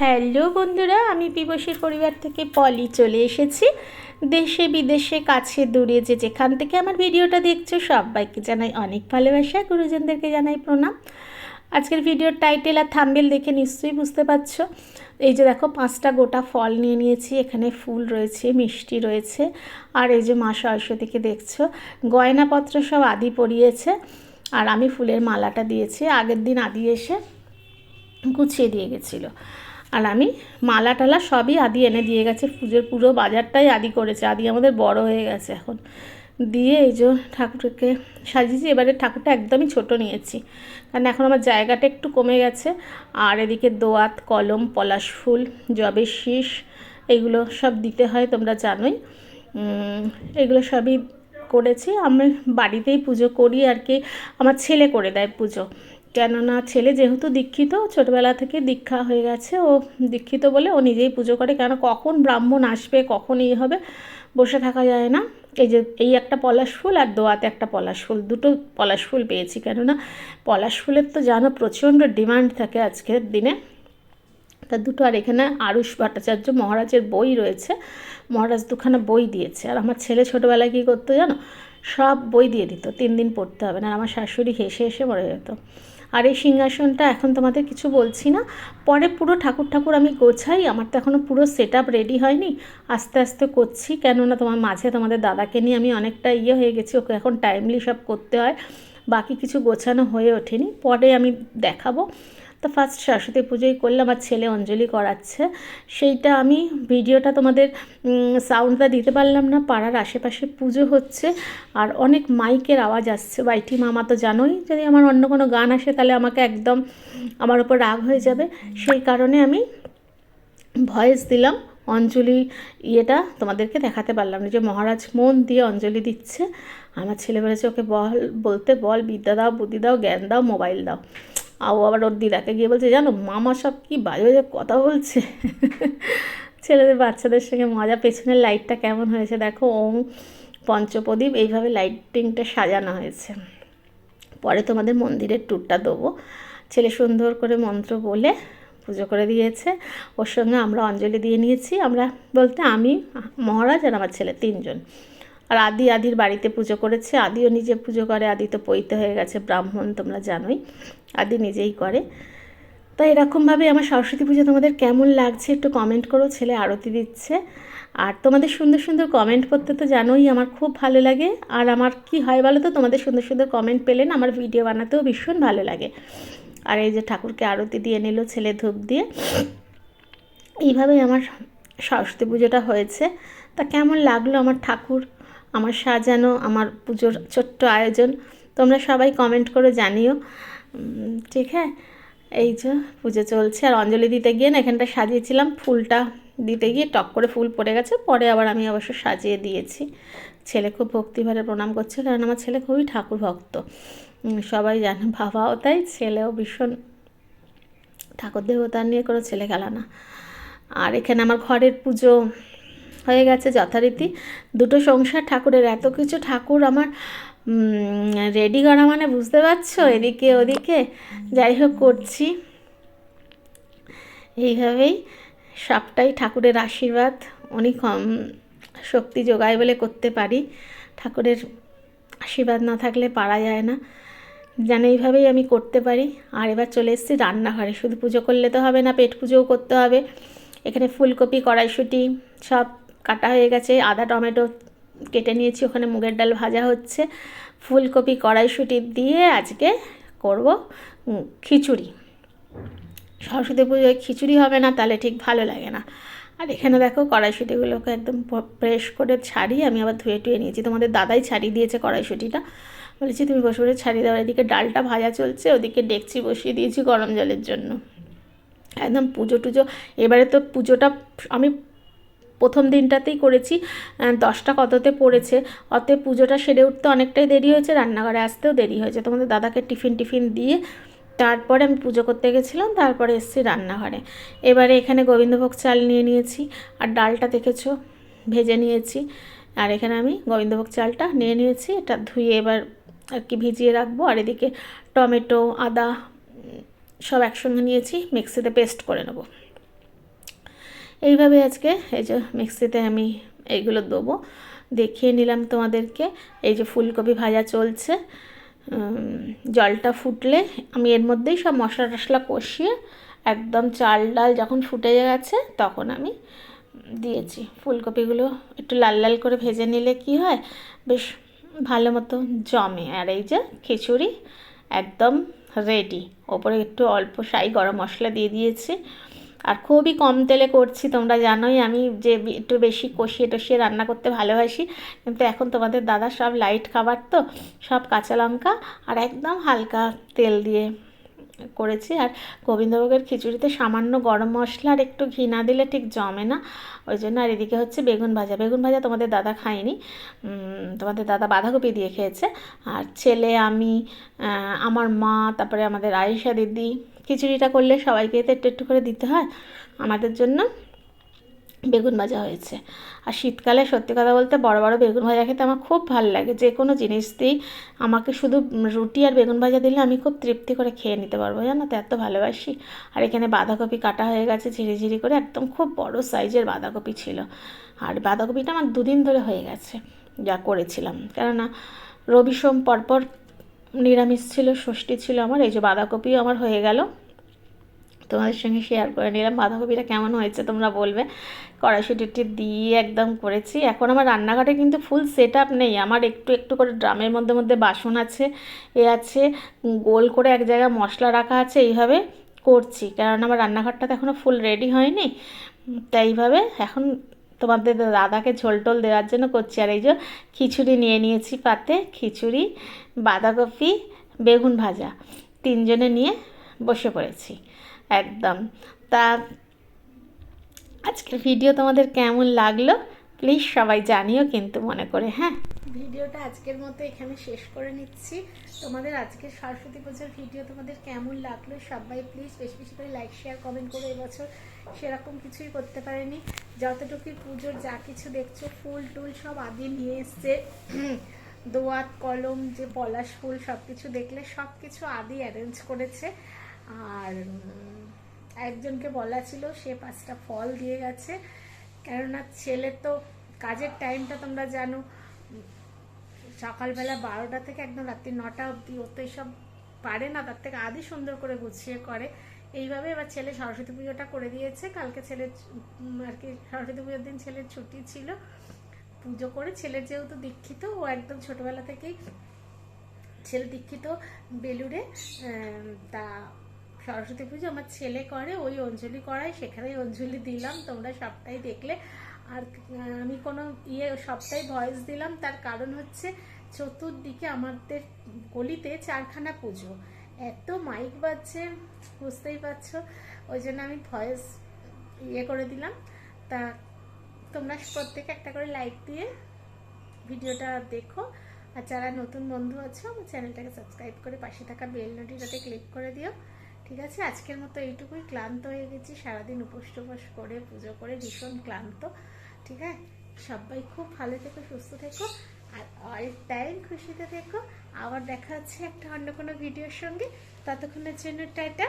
Hello বন্ধুরা, আমি পিবসীর পরিবার থেকে পলি চলে এসেছি। দেশে বিদেশে, কাছে, দূরে যে যেখান থেকে আমার ভিডিওটা দেখছ, সবাইকে জানাই অনেক ভালোবাসা, গুরুজনদেরকে জানাই প্রণাম। আজকের ভিডিওর টাইটেল আর থাম্বেল দেখে নিশ্চয়ই বুঝতে পারছ। এই যে দেখো, পাঁচটা গোটা ফল নিয়ে নিয়েছি, এখানে ফুল রয়েছে, মিষ্টি রয়েছে, আর এই যে মা সরস্বতীকে দেখছ, গয়নাপত্র সব আদি পরিয়েছে, আর আমি ফুলের মালাটা দিয়েছি। আগের দিন আদি এসে গুছিয়ে দিয়ে গেছিল। আর আমি মালা টালা সবই আদি এনে দিয়ে গেছে। পুজোর পুরো বাজারটাই আদি করেছে। আদি আমাদের বড় হয়ে গেছে এখন। দিয়ে এই যে ঠাকুরকে সাজিয়েছি। এবারে ঠাকুরটা একদমই ছোট নিয়েছি। কারণ এখন আমার জায়গাটা একটু কমে গেছে। আর এদিকে দোয়াত, কলম, পলাশ ফুল জবের শীষ, এগুলো সব দিতে হয় তোমরা জানোই। এগুলো সবই করেছি। আমি বাড়িতেই পুজো করি আর কি। আমার ছেলে করে দেয় পুজো। কেননা ছেলে যেহেতু দীক্ষিত, ছোটবেলা থেকে দীক্ষা হয়ে গেছে, ও দীক্ষিত বলে ও নিজেই পুজো করে। কেন কখন ব্রাহ্মণ আসবে, কখন এই হবে, বসে থাকা যায় না। এই যে, এই একটা পলাশ ফুল আর দোয়াতে একটা পলাশ ফুল, দুটো পলাশ ফুল পেয়েছি। কেননা পলাশ ফুলের তো জানো প্রচণ্ড ডিমান্ড থাকে আজকের দিনে। তা দুটো, আর এখানে আরুষ ভট্টাচার্য মহারাজের বই রয়েছে। মহারাজ দুখানা বই দিয়েছে। আর আমার ছেলে ছোটোবেলায় কী করতো জানো? সব বই দিয়ে দিত, তিন দিন পড়তে হবে, না আমার শাশুড়ি হেসে হেসে মরে যেত। আর এই সিংহাসনটা এখন তোমাদের কিছু বলছি না। পরে পুরো ঠাকুর ঠাকুর আমি গোছাই, আমার তো এখনও পুরো সেট আপ রেডি হয়নি। আস্তে আস্তে করছি, কেননা তোমার মাঝে তোমাদের দাদাকে নিয়ে আমি অনেকটা ইয়ে হয়ে গেছি, ওকে এখন টাইমলি সব করতে হয়। বাকি কিছু গোছানো হয়ে ওঠেনি, পরে আমি দেখাবো। তো ফার্স্ট সরস্বতী পুজোই করলাম আর ছেলে অঞ্জলি করাচ্ছে। সেইটা আমি ভিডিওটা তোমাদের সাউন্ডটা দিতে পারলাম না, পাড়ার আশেপাশে পুজো হচ্ছে আর অনেক মাইকের আওয়াজ আসছে। বাইটি মামা তো জানোই, যদি আমার অন্য কোনো গান আসে তাহলে আমাকে একদম আমার ওপর রাগ হয়ে যাবে। সেই কারণে আমি ভয়েস দিলাম, অঞ্জলি ইয়েটা তোমাদেরকে দেখাতে পারলাম না যে মহারাজ মন দিয়ে অঞ্জলি দিচ্ছে। আমার ছেলে বলেছে, ওকে বল, বলতে বল, বিদ্যা দাও, বুদ্ধি দাও, জ্ঞান দাও, মোবাইল দাও। আবার ওর দিদাকে গিয়ে বলছে, জানো, মামা সব কি বাজে বাজে কথা বলছে? ছেলেদের বাচ্চাদের সঙ্গে মজা, পেছনের লাইটটা কেমন হয়েছে দেখো, ওম, পঞ্চপ্রদীপ, এইভাবে লাইটিংটা সাজানো হয়েছে। পরে তোমাদের মন্দিরের ট্যুরটা দেবো। ছেলে সুন্দর করে মন্ত্র বলে পুজো করে দিয়েছে। ওর সঙ্গে আমরা অঞ্জলি দিয়ে নিয়েছি। আমরা বলতে আমি, মহারাজ আর আমার ছেলে তিনজন। আর আদি আদির বাড়িতে পুজো করেছে। আদিও নিজে পুজো করে। আদি তো পৈতে হয়ে গেছে, ব্রাহ্মণ তোমরা জানোই। আদি নিজেই করে। তো এরকমভাবে আমার সরস্বতী পুজো তোমাদের কেমন লাগছে একটু কমেন্ট করো, ছেলে আরতি দিচ্ছে। আর তোমাদের সুন্দর সুন্দর কমেন্ট করতে তো জানোই আমার খুব ভালো লাগে। আর আমার কি হয় বলো তো তোমাদের সুন্দর সুন্দর কমেন্ট পেলেন আমার ভিডিও বানাতেও ভীষণ ভালো লাগে। আর এই যে ঠাকুরকে আরতি দিয়ে নিল ছেলে ধূপ দিয়ে। এইভাবেই আমার সরস্বতী পুজোটা হয়েছে। তা কেমন লাগল আমার ঠাকুর, আমার সাজানো, আমার পুজোর ছোট্ট আয়োজন? তোমরা সবাই কমেন্ট করে জানিও। ঠিক হ্যাঁ? এই যে পুজো চলছে আর অঞ্জলি দিতে গিয়ে না এখানটা সাজিয়েছিলাম। ফুলটা দিতে গিয়ে টক করে ফুল পড়ে গেছে, পরে আবার আমি অবশ্য সাজিয়ে দিয়েছি। ছেলে খুব ভক্তিভারে প্রণাম করছে কারণ আমার ছেলে খুবই ঠাকুর ভক্ত। সবাই জানে, বাবাও তাই, ছেলেও ভীষণ ঠাকুর দেবতা নিয়ে কোনো ছেলে খেলা না। আর এখানে আমার ঘরের পুজো হয়ে গেছে যথারীতি। দুটো সংসার, ঠাকুরের এত কিছু ঠাকুর আমার রেডি করা মানে বুঝতে পারছ? এদিকে ওদিকে। যাই হোক, করছি। এইভাবেই সবটাই ঠাকুরের আশীর্বাদ। অনেক শক্তি যোগায় বলে করতে পারি। ঠাকুরের আশীর্বাদ না থাকলে পারা যায় না। যেন এইভাবেই আমি করতে পারি। আর এবার চলে এসেছি রান্নাঘরে। শুধু পুজো করলে তো হবে না, পেট পুজোও করতে হবে। এখানে ফুলকপি, কড়াইশুঁটি সব কাটা হয়ে গেছে। আদা, টমেটো কেটে নিয়েছি, ওখানে মুগের ডাল ভাজা হচ্ছে। ফুলকপি কড়াইশুঁটি দিয়ে আজকে করব খিচুড়ি। সরস্বতী পুজোয় খিচুড়ি হবে না, তাহলে ঠিক ভালো লাগে না। আর এখানে দেখো কড়াইশুঁটিগুলোকে একদম ফ্রেশ করে ছাড়িয়ে আমি আবার ধুয়ে টুয়ে নিয়েছি। তোমাদের দাদাই ছাড়িয়ে দিয়েছে কড়াইশুঁটিটা। বলেছি, তুমি বসে বসে ছাড়িয়ে দাও, এদিকে ডালটা ভাজা চলছে, ওদিকে ডেকচি বসিয়ে দিয়েছি গরম জলের জন্য। একদম পুজো টুজো, এবারে তো পুজোটা আমি প্রথম দিনটাতেই করেছি দশটা কততে পড়েছে। অতএব পুজোটা সেরে উঠতে অনেকটাই দেরি হয়েছে, রান্নাঘরে আসতেও দেরি হয়েছে। তোমাদের দাদাকে টিফিন টিফিন দিয়ে তারপরে আমি পুজো করতে গেছিলাম, তারপরে এসেছি রান্নাঘরে। এবারে এখানে গোবিন্দভোগ চাল নিয়ে নিয়েছি, আর ডালটা দেখেছ, ভেজে নিয়েছি। আর এখানে আমি গোবিন্দভোগ চালটা নিয়ে নিয়েছি, এটা ধুয়ে এবার আর কি ভিজিয়ে রাখব। আর এদিকে টমেটো, আদা সব একসঙ্গে নিয়েছি, মিক্সিতে পেস্ট করে নেব। এইভাবে আজকে এই যে মিক্সিতে আমি এইগুলো দেবো। দেখিয়ে নিলাম তোমাদেরকে। এই যে ফুলকপি ভাজা চলছে। জলটা ফুটলে আমি এর মধ্যেই সব মশলা টশলা কষিয়ে একদম চাল ডাল যখন ফুটে গেছে তখন আমি দিয়েছি। ফুলকপিগুলো একটু লাল লাল করে ভেজে নিলে কি হয়? বেশ ভালো মতো জমে। আর এই যে খিচুড়ি একদম রেডি ওপরে একটু অল্প সাই গরম মশলা দিয়ে দিয়েছি। আর খুবই কম তেলে করছি, তোমরা জানোই আমি যে একটু বেশি কষিয়ে টষিয়ে রান্না করতে ভালোবাসি। কিন্তু এখন তোমাদের দাদা সব লাইট খাবার তো, সব কাঁচা লঙ্কা আর একদম হালকা তেল দিয়ে করেছি। আর গোবিন্দভোগের খিচুড়িতে সামান্য গরম মশলা আর একটু ঘি না দিলে ঠিক জমে না। ওই জন্য আর এদিকে হচ্ছে বেগুন ভাজা। বেগুন ভাজা তোমাদের দাদা খায়নি তোমাদের দাদা বাঁধাকপি দিয়ে খেয়েছে। আর ছেলে, আমি আমার মা, তারপরে আমাদের আয়েশা দিদি খিচুড়িটা করলে সবাইকে তো একটু একটু করে দিতে হয়। আমাদের জন্য বেগুন ভাজা হয়েছে। আর শীতকালে সত্যি কথা বলতে বড় বড় বেগুন ভাজা খেতে আমার খুব ভালো লাগে। যে কোনো জিনিস দিয়েই আমাকে শুধু রুটি আর বেগুন ভাজা দিলে আমি খুব তৃপ্তি করে খেয়ে নিতে পারব, জানো তো? এত ভালোবাসি। আর এখানে বাঁধাকপি কাটা হয়ে গেছে ঝিরি ঝিরি করে, একদম খুব বড় সাইজের বাঁধাকপি ছিল। আর বাঁধাকপিটা আমার দুদিন ধরে হয়ে গেছে, যা করেছিলাম। কেননা রবি সোম পরপর নিরামিষ ছিল ষষ্ঠী ছিল আমার এই যে বাঁধাকপিও আমার হয়ে গেল। তোমাদের সঙ্গে শেয়ার করে নিলাম বাঁধাকপিটা কেমন হয়েছে তোমরা বলবে। কড়াইশুটিটি দিয়ে একদম করেছি। এখন আমার রান্নাঘরে কিন্তু ফুল সেট আপ নেই আমার একটু একটু করে ড্রামের মধ্যে মধ্যে বাসন আছে এ আছে গোল করে এক জায়গায় মশলা রাখা আছে এইভাবে করছি। কারণ আমার রান্নাঘরটা তো এখনও ফুল রেডি হয়নি উম, তাই এইভাবে এখন তোমাদের দাদাকে ঝোল টোল দেওয়ার জন্য করছি। আর এই যে খিচুড়ি নিয়ে নিয়েছি পাতে, খিচুড়ি, বাঁধাকপি, বেগুন ভাজা। তিনজনে নিয়ে বসে পড়েছি। একদম। তা আজকের ভিডিও তোমাদের কেমন লাগল? প্লিজ সবাই জানিও কিন্তু মনে করে হ্যাঁ? ভিডিওটা আজকের মতো এখানে শেষ করে নিচ্ছি। তোমাদের আজকের সরস্বতী পুজোর ভিডিও তোমাদের কেমন লাগল? সবাই প্লিজ বেশি বেশি করে লাইক শেয়ার কমেন্ট করে এবছর সেরকম কিছুই করতে পারেনি। যতটুকুই পুজোর যা কিছু দেখছ, ফুল টুল সব আদি নিয়ে এসছে। দোয়াত, কলম, যে পলাশ ফুল সব কিছু দেখলে সব কিছু আদি অ্যারেঞ্জ করেছে। আর একজনকে বলা ছিল, সে পাঁচটা ফল দিয়ে গেছে। কেননা ছেলে তো কাজের টাইমটা তোমরা জানো সকালবেলা বারোটা থেকে একদম রাত্রি নটা অবধি, ও তো এইসব পারে না, তার থেকে আদি সুন্দর করে গুছিয়ে করে। এইভাবে এবার ছেলে সরস্বতী পুজোটা করে দিয়েছে। কালকে ছেলের আর কি সরস্বতী পুজোর দিন ছেলের ছুটি ছিল। পুজো করে ছেলের যেহেতু দীক্ষিত, ও একদম ছোটবেলা থেকেই ছেলে দীক্ষিত বেলুড়ে তা সরস্বতী পুজো আমার ছেলে করে, ওই অঞ্জলি করায় সেখানেই অঞ্জলি দিলাম। তোমরা সবটাই দেখলে। আর আমি কোনো ইয়ে সবটাই ভয়েস দিলাম। তার কারণ হচ্ছে চতুর্দিকে আমাদের গলিতে চারখানা পুজো। এত মাইক বাজছে, বুঝতেই পারছ? ওই জন্য আমি ভয়েস ইয়ে করে দিলাম। তা তোমরা প্রত্যেকে একটা করে লাইক দিয়ে ভিডিওটা দেখো। আর যারা নতুন বন্ধু আছো আমার চ্যানেলটাকে সাবস্ক্রাইব করে পাশে থাকা বেল নোটিটাতে ক্লিক করে দিও। ঠিক আছে? আজকের মতো এইটুকুই। ক্লান্ত হয়ে গেছি, সারাদিন উপোস টুপোস করে, পুজো করে ভীষণ ক্লান্ত। ঠিক আছে? সবাই খুব ভালো থেকো, সুস্থ থেকো। আর অল টাইম খুশিতে থেকো আবার দেখা হচ্ছে একটা অন্য কোনো ভিডিওর সঙ্গে। ততক্ষণের জন্য টাটা।